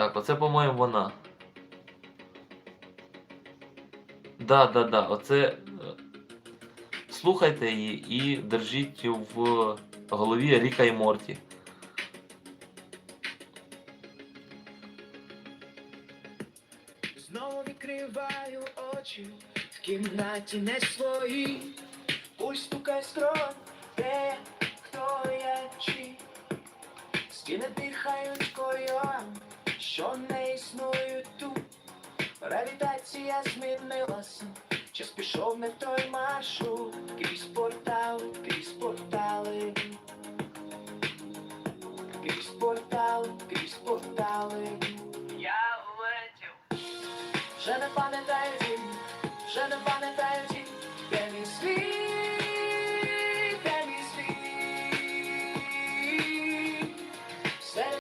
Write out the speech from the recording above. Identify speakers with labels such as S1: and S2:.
S1: Так, оце, по-моєму, вона. Да, да, да. Оце. е, Слухайте її і держіть в голові Ріка і Морті.
S2: Знову відкриваю очі в кімнаті не свої. Пусть стукає строн, де хто є чи стіни дихають кольором, що не існують тут. Гравітація змінилася, час пішов не той маршрут, крізь портали, крізь портали, крізь портали, крізь портали. Я улетів. Вже не пам'ятаю